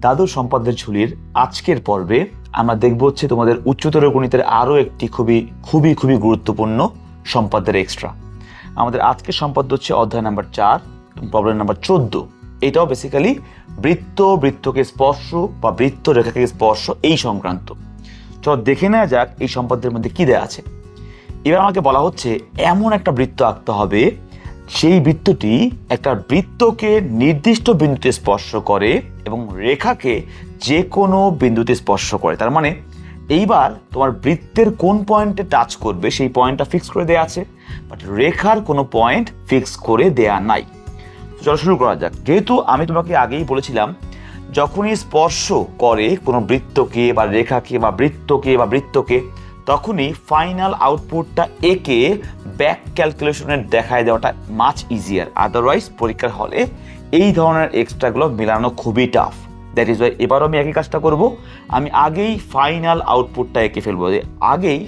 দাদু সম্পাদ্যের ঝুলির আজকের পর্বে আমরা দেখব হচ্ছে তোমাদের উচ্চতর গণিতের আরও একটি খুবই খুবই খুবই গুরুত্বপূর্ণ সম্পাদ্যের এক্সট্রা আমাদের আজকের সম্পাদ্য হচ্ছে অধ্যায় নাম্বার চার প্রবলেম নাম্বার চোদ্দ। এটাও বেসিক্যালি বৃত্ত, বৃত্তকে স্পর্শ বা বৃত্ত রেখাকে স্পর্শ এই সংক্রান্ত। চলো দেখে নেওয়া যাক এই সম্পাদ্যের মধ্যে কি দেওয়া আছে। এবার আমাকে বলা হচ্ছে এমন একটা বৃত্ত আঁকতে হবে সেই বৃত্তটি একটা বৃত্তকে নির্দিষ্ট বিন্দুতে স্পর্শ করে এবং রেখাকে যে কোনো বিন্দুতে স্পর্শ করে। তার মানে এইবার তোমার বৃত্তের কোন পয়েন্টে টাচ করবে সেই পয়েন্টটা ফিক্স করে দেওয়া আছে, বাট রেখার কোনো পয়েন্ট ফিক্স করে দেয়া নাই। চলো শুরু করা যাক। যেহেতু আমি তোমাকে আগেই বলেছিলাম, যখনই স্পর্শ করে কোনো বৃত্তকে বা রেখাকে বা বৃত্তকে বা বৃত্তকে তখনই ফাইনাল আউটপুটটা একে ব্যাক ক্যালকুলেশনের দেখায় দেওয়াটা মাচ ইজিয়ার আদারওয়াইজ পরীক্ষার হলে এই ধরনের এক্সট্রাগুলো মেলানো খুবই টাফ দ্যাট ইজ ওয়াই এবারও আমি একই কাজটা করব। আমি আগেই ফাইনাল আউটপুটটা এঁকে ফেলব যে আগেই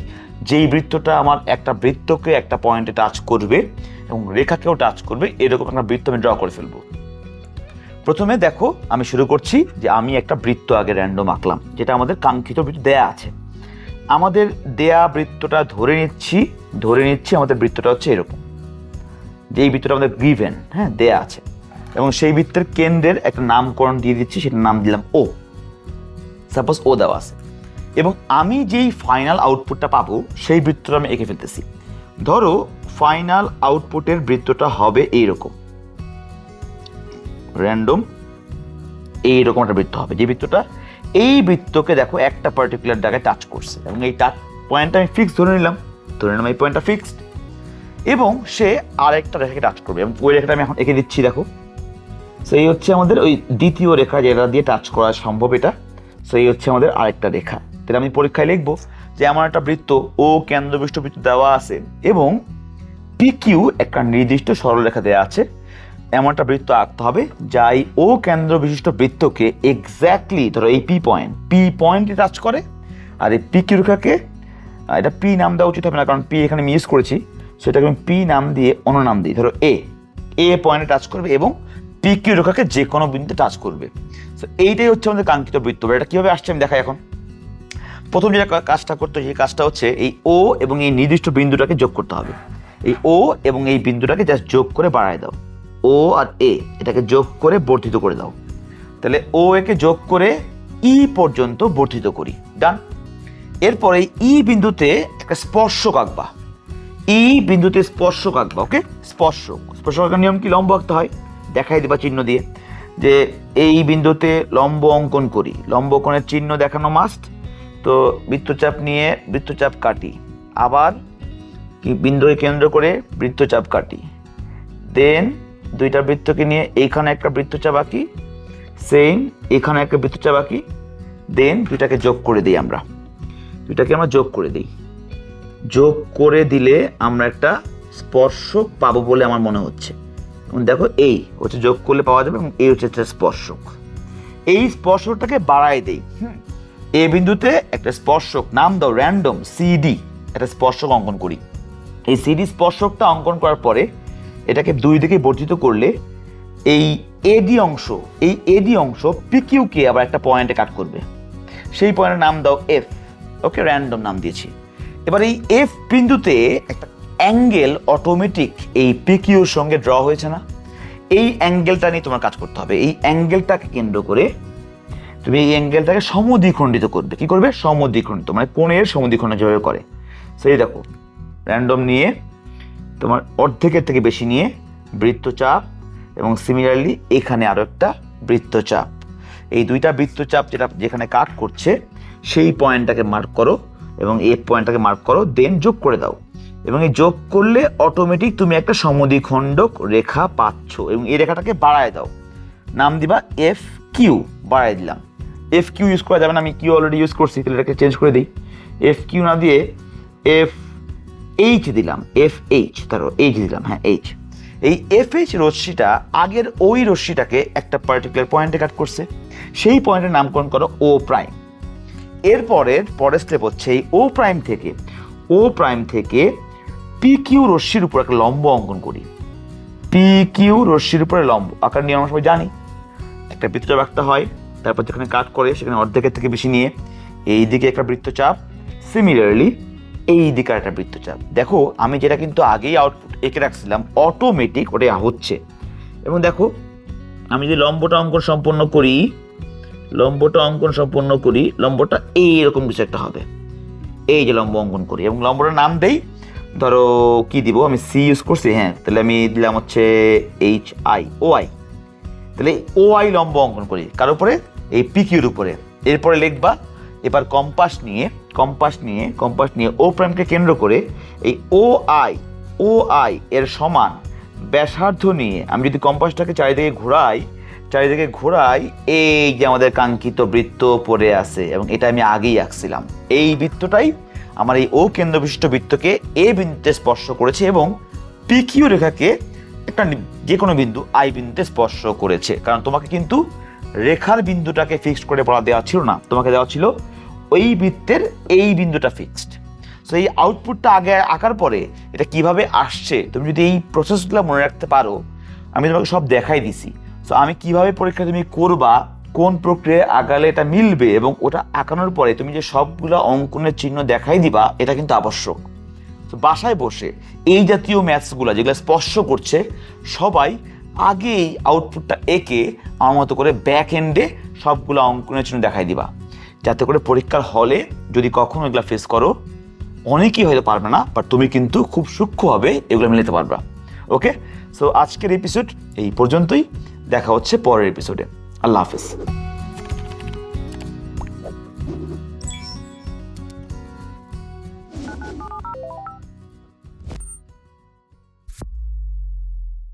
যেই বৃত্তটা আমার একটা বৃত্তকে একটা পয়েন্টে টাচ করবে এবং রেখাকেও টাচ করবে, এরকম একটা বৃত্ত আমি ড্র করে ফেলব। প্রথমে দেখো আমি শুরু করছি যে আমি একটা বৃত্ত আগে র্যান্ডম আঁকলাম, যেটা আমাদের কাঙ্ক্ষিত বৃত্ত দেয়া আছে। আমাদের দেয়া বৃত্তটা ধরে নিচ্ছি ধরে নিচ্ছি আমাদের বৃত্তটা হচ্ছে এরকম। যে এই বৃত্তটা আমাদের গিভেন হ্যাঁ দেয়া আছে। এবং সেই বৃত্তের কেন্দ্রের একটা নামকরণ দিয়ে দিচ্ছি, সেটার নাম দিলাম ও সাপোজ ও দেওয়া আছে। এবং আমি যেই ফাইনাল আউটপুটটা পাবো, সেই বৃত্তটা আমি এঁকে ফেলতেছি। ধরো ফাইনাল আউটপুটের বৃত্তটা হবে এইরকম। র্যান্ডম এইরকম একটা বৃত্ত হবে। যে বৃত্তটা এই বৃত্তকে দেখো একটা পার্টিকুলার জায়গায় টাচ করছে। এবং এই টাচ পয়েন্টটা আমি ফিক্স ধরে নিলাম। ধরে নিলাম এই পয়েন্টটা ফিক্সড এবং সে আরেকটা রেখাকে টাচ করবে। এবং ওই রেখাটা আমি এখন এঁকে দিচ্ছি, দেখো। সেই হচ্ছে আমাদের ওই দ্বিতীয় রেখা যেটা দিয়ে টাচ করা সম্ভব এটা। সেই হচ্ছে আমাদের আরেকটা রেখা। তাহলে আমি পরীক্ষায় লিখব যে আমার একটা বৃত্ত ও কেন্দ্রবিষ্ট বৃত্ত দেওয়া আছে এবং পি কিউ একটা নির্দিষ্ট সরলরেখা দেওয়া আছে। এমন একটা বৃত্ত আঁকতে হবে যা এই ও কেন্দ্র বিশিষ্ট বৃত্তকে এক্স্যাক্টলি ধরো এই পি পয়েন্ট পি পয়েন্টে টাচ করে আর এই পি কিউ রেখাকে আহ, এটা পি নাম দেওয়া উচিত হবে না কারণ পি এখানে মিস করেছি সেটাকে আমি পি নাম দিয়ে অন্য নাম দিই ধরো এ এ পয়েন্টে টাচ করবে এবং পি কিউ রেখাকে যে কোনো বিন্দুতে টাচ করবে। তো এইটাই হচ্ছে আমাদের কাঙ্ক্ষিত বৃত্ত। এটা কীভাবে আসছে আমি দেখাই এখন। প্রথম যেটা কাজটা করতে সেই কাজটা হচ্ছে এই ও এবং এই নির্দিষ্ট বিন্দুটাকে যোগ করতে হবে। এই ও এবং এই বিন্দুটাকে জাস্ট যোগ করে বাড়ায় দাও। ও আর এ, এটাকে যোগ করে বর্ধিত করে দাও। তাহলে ও একে যোগ করে ই পর্যন্ত বর্ধিত করি। ডান এরপরে ই বিন্দুতে একটা স্পর্শক আঁকবা। ই বিন্দুতে স্পর্শক আঁকবা ওকে স্পর্শক। স্পর্শক আঁকার নিয়ম কি? লম্ব আঁকতে হয়। দেখাই দেবা চিহ্ন দিয়ে। যে এই বিন্দুতে লম্ব অঙ্কন করি। লম্ব অঙ্কনের চিহ্ন দেখানো মাস্ট তো বৃত্তচাপ নিয়ে বৃত্তচাপ কাটি। আবার কি বিন্দুকে কেন্দ্র করে বৃত্তচাপ কাটি। দেন দুইটা বৃত্তকে নিয়ে এইখানে একটা বৃত্তচাপ আঁকি সেম এখানে একটা বৃত্তচাপ আঁকি দেন দুইটাকে যোগ করে দিই আমরা। দুইটাকে আমরা যোগ করে দিই। যোগ করে দিলে আমরা একটা স্পর্শক পাবো বলে আমার মনে হচ্ছে। এবং দেখো এই হচ্ছে যোগ করলে পাওয়া যাবে এবং এই হচ্ছে স্পর্শক। এই স্পর্শকটাকে বাড়াই দেই এ বিন্দুতে একটা স্পর্শক, নাম দাও র্যান্ডম সিডি একটা স্পর্শক অঙ্কন করি। এই সিডি স্পর্শকটা অঙ্কন করার পরে এটাকে দুই দিকে বর্ধিত করলে এই এডি অংশ, এই এডি অংশ পিকিউকে আবার একটা পয়েন্টে কাট করবে। সেই পয়েন্টের নাম দাও এফ ওকে র্যান্ডম নাম দিয়েছি। এবার এই এফ বিন্দুতে একটা অ্যাঙ্গেল অটোমেটিক এই পিকিউর সঙ্গে ড্র হয়েছে না। এই অ্যাঙ্গেলটা নিয়ে তোমার কাজ করতে হবে। এই অ্যাঙ্গেলটাকে কেন্দ্র করে তুমি এই অ্যাঙ্গেলটাকে সমদ্বিখণ্ডিত করবে। কি করবে? সমদ্বিখণ্ডিত মানে কোণের সমদ্বিখণ্ড যেভাবে করে। সেই দেখো র্যান্ডম নিয়ে তোমার অর্ধেকের থেকে বেশি নিয়ে বৃত্তচাপ এবং সিমিলারলি এখানে আরও একটা বৃত্তচাপ। এই দুইটা বৃত্তচাপ যেটা যেখানে কাট করছে, সেই পয়েন্টটাকে মার্ক করো এবং এই পয়েন্টটাকে মার্ক করো দেন যোগ করে দাও। এবং এই যোগ করলে অটোমেটিক তুমি একটা সমদ্বিখণ্ডক রেখা পাচ্ছ এবং এই রেখাটাকে বাড়ায় দাও। নাম দিবা এফ কিউ বাড়াই দিলাম। এফ কিউ ইউজ করা যাবে না, আমি কিউ অলরেডি ইউজ করছি, তাহলে এটাকে চেঞ্জ করে দিই। এফ কিউ না দিয়ে এফ এইচ দিলাম এফ এইচ ধরো এইচ দিলাম হ্যাঁ এইচ এই এফ এইচ রশ্মিটা আগের ওই রশ্মিটাকে একটা পার্টিকুলার পয়েন্টে কাট করছে। সেই পয়েন্টের নামকরণ করো ও প্রাইম এরপরের পরের স্টেপ হচ্ছে এই ও প্রাইম থেকে ও প্রাইম থেকে পি কিউ রশ্মির উপর একটা লম্ব অঙ্কন করি। পি কিউ রশ্মির উপরে লম্ব, আকার নিয়ে আমরা সবাই জানি। একটা বৃত্তচাপ আঁকতে হয়, তারপর যেখানে কাট করে সেখানে অর্ধেকের থেকে বেশি নিয়ে এই দিকে একটা বৃত্তচাপ। সিমিলারলি এই দিকে একটা বৃত্তচাপ। দেখো, আমি যেটা কিন্তু আগেই আউটপুট এঁকে রাখছিলাম অটোমেটিক ওটা হচ্ছে। এবং দেখো, আমি যদি লম্বটা অঙ্কন সম্পন্ন করি, লম্বটা অঙ্কন সম্পন্ন করি, লম্বটা এইরকম কিছু একটা হবে। এই যে লম্ব অঙ্কন করি, এবং লম্বটার নাম দেই, ধরো, কি দিব? আমি সি ইউজ করছি হ্যাঁ তাহলে আমি দিলাম হচ্ছে এইচ আই ও আই তাহলে ও আই লম্ব অঙ্কন করি, কার উপরে? এই পিকিউর উপরে। এরপরে লিখবা, এবার কম্পাস নিয়ে কম্পাস নিয়ে কম্পাস নিয়ে ও প্রাইমকে কেন্দ্র করে এই ও আই ও আই এর সমান ব্যাসার্ধ নিয়ে আমি যদি কম্পাসটাকে চারিদিকে ঘোরাই চারিদিকে ঘোরাই এই যে আমাদের কাঙ্ক্ষিত বৃত্ত পড়ে আছে এবং এটা আমি আগেই আঁকছিলাম। এই বৃত্তটাই আমার এই ও কেন্দ্র বিশিষ্ট বৃত্তকে এ বিন্দুতে স্পর্শ করেছে এবং পিকিউ রেখাকে একটা যে কোনো বিন্দু আই বিন্দুতে স্পর্শ করেছে। কারণ তোমাকে কিন্তু রেখার বিন্দুটাকে ফিক্সড করে বলা দেওয়া ছিল না। তোমাকে দেওয়া ছিল ওই বৃত্তের এই বিন্দুটা ফিক্সড সো এই আউটপুটটা আগে আঁকার পরে এটা কীভাবে আসছে, তুমি যদি এই প্রসেসগুলো মনে রাখতে পারো, আমি তোমাকে সব দেখাই দিছি। সো আমি কীভাবে পরীক্ষা তুমি করবা, কোন প্রক্রিয়ায় আগালে এটা মিলবে এবং ওটা আঁকানোর পরে তুমি যে সবগুলো অঙ্কনের চিহ্ন দেখাই দিবা, এটা কিন্তু আবশ্যক। তো বাসায় বসে এই জাতীয় ম্যাথসগুলো যেগুলো স্পর্শ করছে, সবাই আগেই আউটপুটটা এঁকে আমার মতো করে ব্যাক এন্ডে সবগুলো অঙ্কনের চিহ্ন দেখাই দিবা। যাতে করে পরীক্ষার হলে যদি কখনো এগুলো ফেস করো, অনেকেই হয়তো পারবে না বাট তুমি কিন্তু খুব সূক্ষ্মভাবে এগুলো মিলাতে পারবা। ওকে সো আজকের এপিসোড এই পর্যন্তই। দেখা হচ্ছে পরের এপিসোডে আল্লাহ হাফিজ।